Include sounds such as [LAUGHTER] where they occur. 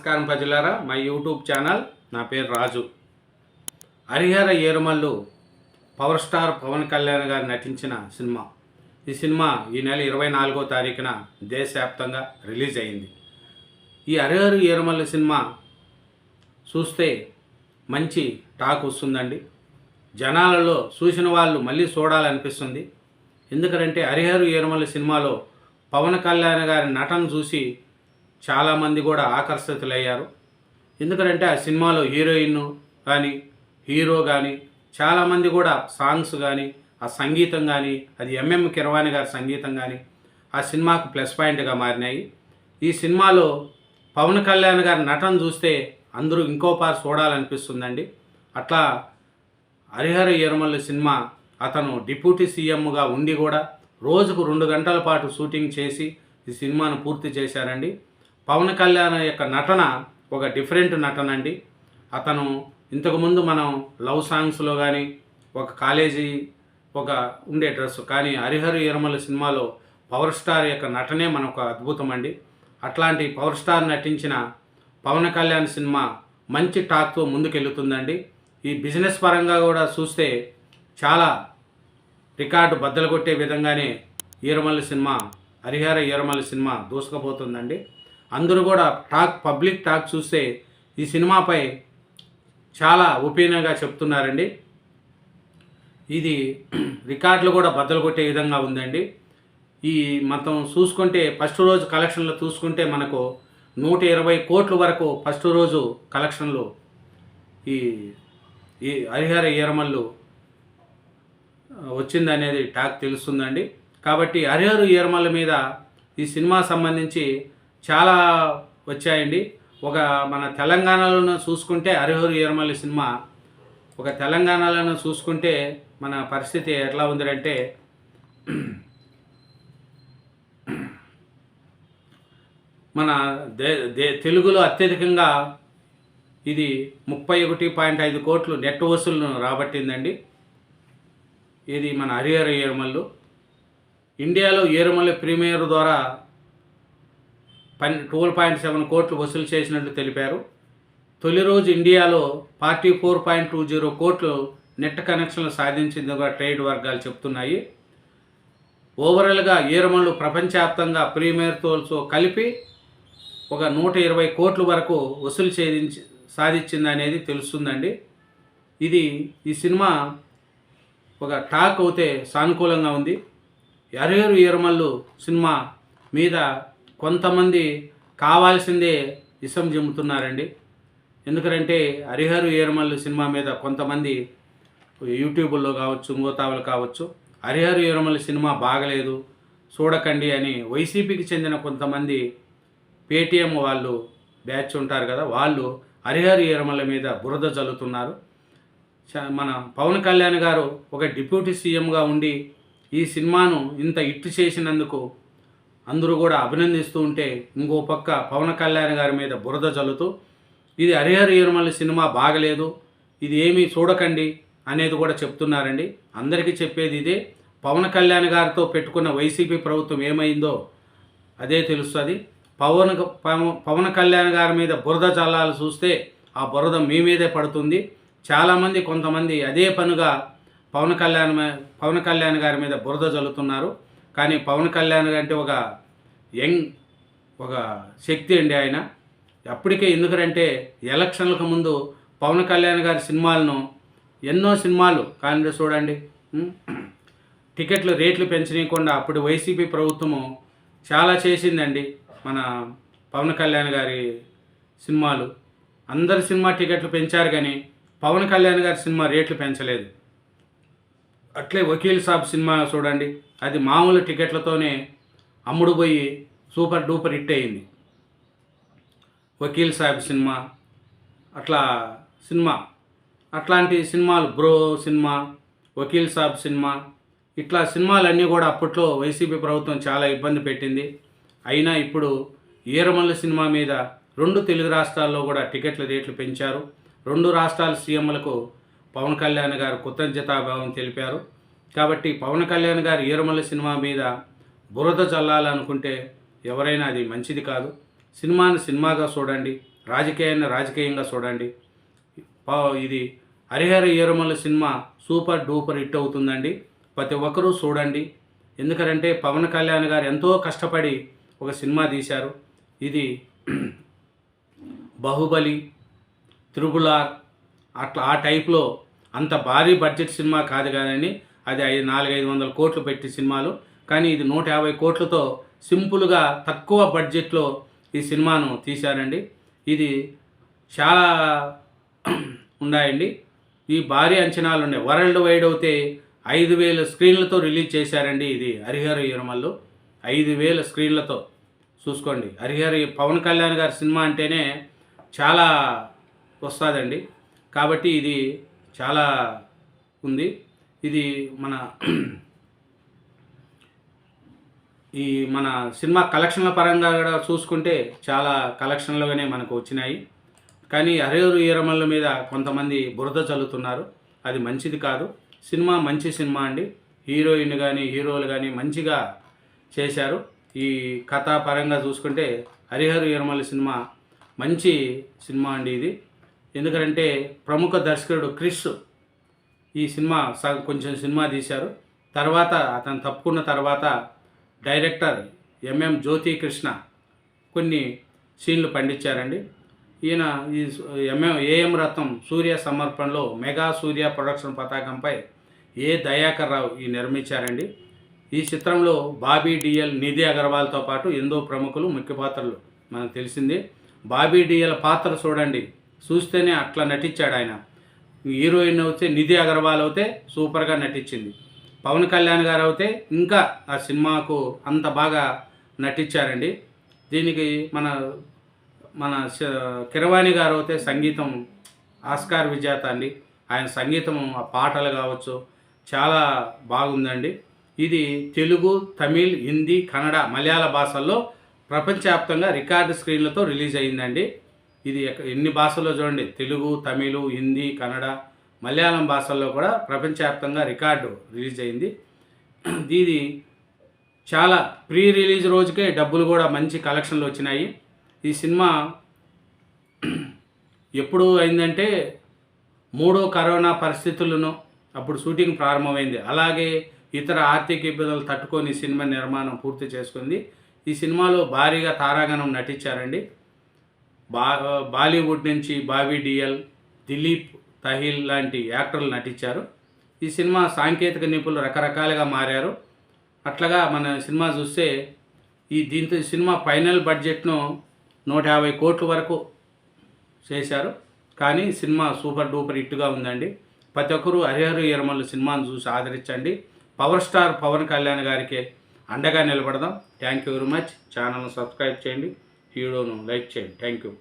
నమస్కారం ప్రజలారా. మా యూట్యూబ్ ఛానల్ నా పేరు రాజు. హరిహర ఏరుమల్లు పవర్ స్టార్ పవన్ కళ్యాణ్ గారు నటించిన సినిమా. ఈ సినిమా ఈ నెల ఇరవై నాలుగో తారీఖున దేశవ్యాప్తంగా రిలీజ్ అయింది. ఈ హరిహర ఏరుమల్లు సినిమా చూస్తే మంచి టాక్ వస్తుందండి. జనాలలో చూసిన వాళ్ళు మళ్ళీ చూడాలనిపిస్తుంది. ఎందుకంటే హరిహర ఏరుమల్లు సినిమాలో పవన్ కళ్యాణ్ గారి నటన చూసి చాలామంది కూడా ఆకర్షితులయ్యారు. ఎందుకంటే ఆ సినిమాలో హీరోయిన్ కానీ హీరో కానీ చాలామంది కూడా సాంగ్స్ కానీ ఆ సంగీతం కానీ అది ఎంఎం కిరవాణి గారి సంగీతం కానీ ఆ సినిమాకు ప్లస్ పాయింట్గా మారినాయి. ఈ సినిమాలో పవన్ కళ్యాణ్ గారి నటన చూస్తే అందరూ ఇంకో పారు చూడాలనిపిస్తుందండి. అట్లా హరిహర ఎరుమల్ల సినిమా అతను డిప్యూటీ సీఎంగా ఉండి కూడా రోజుకు రెండు గంటల పాటు షూటింగ్ చేసి ఈ సినిమాను పూర్తి చేశారండి. పవన్ కళ్యాణ్ యొక్క నటన ఒక డిఫరెంట్ నటన అండి అతను ఇంతకుముందు మనం లవ్ సాంగ్స్లో కానీ ఒక కాలేజీ ఒక ఉండే డ్రెస్ కానీ హరిహరు ఇరమల సినిమాలో పవర్ స్టార్ యొక్క నటనే మనకు అద్భుతం అండి అట్లాంటి పవర్ స్టార్ నటించిన పవన్ కళ్యాణ్ సినిమా మంచి టాక్తో ముందుకెళ్తుందండి. ఈ బిజినెస్ పరంగా కూడా చూస్తే చాలా రికార్డు బద్దలు కొట్టే విధంగానే ఈరమల్లి సినిమా హరిహర ఈరమల్లి సినిమా దూసుకుపోతుందండి. అందరూ కూడా టాక్ పబ్లిక్ టాక్ చూస్తే ఈ సినిమాపై చాలా ఒపీనియన్గా చెప్తున్నారండి. ఇది రికార్డులు కూడా బద్దలు కొట్టే విధంగా ఉందండి. ఈ మొత్తం చూసుకుంటే ఫస్ట్ రోజు కలెక్షన్లు చూసుకుంటే మనకు నూట ఇరవై కోట్ల వరకు ఫస్ట్ రోజు కలెక్షన్లు ఈ ఈ హరిహర ఈరమల్లు వచ్చిందనేది టాక్ తెలుస్తుందండి. కాబట్టి హరిహర ఈరమల్ల మీద ఈ సినిమా సంబంధించి చాలా వచ్చాయండి. ఒక మన తెలంగాణలోనూ చూసుకుంటే హరిహర ఎరమల్లి సినిమా ఒక తెలంగాణలోనూ చూసుకుంటే మన పరిస్థితి ఎట్లా ఉందంటే మన దే దే తెలుగులో అత్యధికంగా ఇది ముప్పై ఒకటి పాయింట్ ఐదు కోట్లు నెట్ వసూలును రాబట్టిందండి. ఇది మన హరిహర ఏరుమల్లు ఇండియాలో ఏరుమల్లి ప్రీమియర్ ద్వారా పన్ ట్వెల్వ్ పాయింట్ సెవెన్ కోట్లు వసూలు చేసినట్లు తెలిపారు. తొలి రోజు ఇండియాలో forty four point two zero కోట్లు నెట్ కనెక్షన్లు సాధించిందిగా ట్రేడ్ వర్గాలు చెప్తున్నాయి. ఓవరాల్గా ఈరమళ్ళు ప్రపంచవ్యాప్తంగా ప్రీమియర్ తోల్తో కలిపి ఒక నూట ఇరవై కోట్ల వరకు వసూలు చేయించి సాధించింది అనేది తెలుస్తుందండి. ఇది ఈ సినిమా ఒక టాక్ అవుతే సానుకూలంగా ఉంది. ఎరేరు ఈరమల్లు సినిమా మీద కొంతమంది కావాల్సిందే ఇసం చెబుతున్నారండి. ఎందుకంటే హరిహరు ఏరుమల్లు సినిమా మీద కొంతమంది యూట్యూబ్లో కావచ్చు ఇంకోతావులు కావచ్చు హరిహరు ఏరుమల్లు సినిమా బాగలేదు చూడకండి అని వైసీపీకి చెందిన కొంతమంది పేటీఎం వాళ్ళు బ్యాచ్ ఉంటారు కదా వాళ్ళు హరిహరు ఏరుమల్ల మీద బురద జల్లుతున్నారు. చ- మన పవన్ కళ్యాణ్ గారు ఒక డిప్యూటీ సీఎంగా ఉండి ఈ సినిమాను ఇంత ఇట్టు చేసినందుకు అందరూ కూడా అభినందిస్తూ ఉంటే ఇంకో పక్క పవన్ కళ్యాణ్ గారి మీద బురద చల్లుతూ ఇది హరిహర ఈరమల్లి సినిమా బాగలేదు ఇది ఏమీ చూడకండి అనేది కూడా చెప్తున్నారండి. అందరికీ చెప్పేది ఇదే పవన్ కళ్యాణ్ గారితో పెట్టుకున్న వైసీపీ ప్రభుత్వం ఏమైందో అదే తెలుస్తుంది. పవన్ పవ- పవన్ కళ్యాణ్ గారి మీద బురద చల్లాలు చూస్తే ఆ బురద మీ మీదే పడుతుంది. చాలామంది కొంతమంది అదే పనుగా పవన్ కళ్యాణ్ పవన్ కళ్యాణ్ గారి మీద బురద చల్లుతున్నారు కానీ పవన్ కళ్యాణ్ అంటే ఒక యంగ్ ఒక శక్తి అండి ఆయన. అప్పటికే ఎందుకంటే ఎలక్షన్లకు ముందు పవన్ కళ్యాణ్ గారి సినిమాలను ఎన్నో సినిమాలు కానీ చూడండి టికెట్లు రేట్లు పెంచనీయకుండా అప్పుడు వైసీపీ ప్రభుత్వము చాలా చేసిందండి మన పవన్ కళ్యాణ్ గారి సినిమాలు. అందరి సినిమా టికెట్లు పెంచారు కానీ పవన్ కళ్యాణ్ గారి సినిమా రేట్లు పెంచలేదు. అట్లే వకీల్ సాబ్ సినిమా చూడండి. అది మామూలు టికెట్లతోనే అమ్ముడు పోయి సూపర్ డూపర్ హిట్ అయింది. వకీల్ సాబ్ సినిమా. అట్లా సినిమా. అట్లాంటి సినిమాలు బ్రో సినిమా వకీల్ సాబ్ సినిమా. ఇట్లా సినిమాలన్నీ కూడా అప్పట్లో వైసీపీ ప్రభుత్వం చాలా ఇబ్బంది పెట్టింది. అయినా ఇప్పుడు ఈరమల్ల సినిమా మీద రెండు తెలుగు రాష్ట్రాల్లో కూడా టికెట్ల రేట్లు పెంచారు. రెండు రాష్ట్రాల సీఎంలకు పవన్ కళ్యాణ్ గారు కృతజ్ఞతాభావం తెలిపారు. కాబట్టి పవన్ కళ్యాణ్ గారు ఈరమల్లి సినిమా మీద బురద చల్లాలనుకుంటే ఎవరైనా అది మంచిది కాదు. సినిమాను సినిమాగా చూడండి రాజకీయాన్ని రాజకీయంగా చూడండి. ఇది హరిహర ఈరమల సినిమా సూపర్ డూపర్ హిట్ అవుతుందండి. ప్రతి ఒక్కరూ చూడండి. ఎందుకంటే పవన్ కళ్యాణ్ గారు ఎంతో కష్టపడి ఒక సినిమా తీశారు. ఇది [CLEARS THROAT] బాహుబలి త్రిబులార్ అట్లా ఆ టైప్లో అంత భారీ బడ్జెట్ సినిమా కాదు కానీ అది ఐదు నాలుగైదు వందల కోట్లు పెట్టి సినిమాలు. కానీ ఇది నూట యాభై కోట్లతో సింపుల్గా తక్కువ బడ్జెట్లో ఈ సినిమాను తీశారండి. ఇది చాలా [CLEARS THROAT] ఉన్నాయండి. ఈ భారీ అంచనాలు ఉన్నాయి. వరల్డ్ వైడ్ అయితే ఐదు వేల స్క్రీన్లతో రిలీజ్ చేశారండి ఇది హరిహర ఇరమల్లు ఐదు వేల స్క్రీన్లతో. చూసుకోండి. హరిహర పవన్ కళ్యాణ్ గారి సినిమా అంటేనే చాలా వస్తుందండి. కాబట్టి ఇది చాలా ఉంది. ఇది మన ఈ మన సినిమా కలెక్షన్ల పరంగా కూడా చూసుకుంటే చాలా కలెక్షన్లుగానే మనకు వచ్చినాయి. కానీ హరిహరు ఈరమల్ల మీద కొంతమంది బురద చల్లుతున్నారు. అది మంచిది కాదు. సినిమా మంచి సినిమా అండి. హీరోయిన్ కానీ హీరోలు కానీ మంచిగా చేశారు. ఈ కథా పరంగా చూసుకుంటే హరిహరు ఈరమల్లి సినిమా మంచి సినిమా అండి ఇది. ఎందుకంటే ప్రముఖ దర్శకుడు క్రిష్ ఈ సినిమా సగ- కొంచెం సినిమా తీశారు. తర్వాత అతను తప్పుకున్న తర్వాత డైరెక్టర్ ఎంఎం జ్యోతి కృష్ణ కొన్ని సీన్లు పండించారండి. ఈయన ఈ ఎంఎం ఏఎం రత్నం సూర్య సమర్పణలో మెగా సూర్య ప్రొడక్షన్ పతాకంపై ఏ దయాకర్ రావు ఈ నిర్మించారండి. ఈ చిత్రంలో బాబీ డిఎల్ నిధి అగర్వాల్తో పాటు ఎందో ప్రముఖులు ముఖ్య పాత్రలు మనకు తెలిసింది. బాబీ డిఎల్ పాత్ర చూడండి. చూస్తేనే అట్లా నటించాడు ఆయన. హీరోయిన్ అయితే నిధి అగర్వాల్ అయితే సూపర్గా నటించింది. పవన్ కళ్యాణ్ గారు అయితే ఇంకా ఆ సినిమాకు అంత బాగా నటించారండి. దీనికి మన మన శ- కిరవాణి గారు అయితే సంగీతం ఆస్కార్ విజేత అండి. ఆయన సంగీతం ఆ పాటలు కావచ్చు చాలా బాగుందండి. ఇది తెలుగు తమిళ్ హిందీ కన్నడ మలయాళ భాషల్లో ప్రపంచవ్యాప్తంగా రికార్డు స్క్రీన్లతో రిలీజ్ అయిందండి. ఇది ఎన్ని భాషల్లో చూడండి తెలుగు తమిళ్ హిందీ కన్నడ మలయాళం భాషల్లో కూడా ప్రపంచవ్యాప్తంగా రికార్డు రిలీజ్ అయింది. ఇది చాలా ప్రీ రిలీజ్ రోజుకే డబ్బులు కూడా మంచి కలెక్షన్లు వచ్చినాయి. ఈ సినిమా ఎప్పుడు అయిందంటే మూడో కరోనా పరిస్థితులను అప్పుడు షూటింగ్ ప్రారంభమైంది. అలాగే ఇతర ఆర్థిక ఇబ్బందులు తట్టుకొని సినిమా నిర్మాణం పూర్తి చేసుకుంది. ఈ సినిమాలో భారీగా తారాగణం నటించారండి. బా బాలీవుడ్ నుంచి బాబీ డిఎల్ దిలీప్ తహిల్ లాంటి యాక్టర్లు నటించారు. ఈ సినిమా సాంకేతిక నిపుణులు రకరకాలుగా మారారు. అట్లాగా మన సినిమా చూస్తే ఈ దీంతో సినిమా ఫైనల్ బడ్జెట్ను నూట యాభై కోట్ల వరకు చేశారు. కానీ సినిమా సూపర్ డూపర్ హిట్గా ఉందండి. ప్రతి ఒక్కరూ హరిహరు ఈరమల్లు సినిమాను చూసి ఆదరించండి. పవర్ స్టార్ పవన్ కళ్యాణ్ గారికి అండగా నిలబడదాం. Thank you very much. ఛానల్ను సబ్స్క్రైబ్ చేయండి. వీడియోను లైక్ చేయండి థ్యాంక్ యూ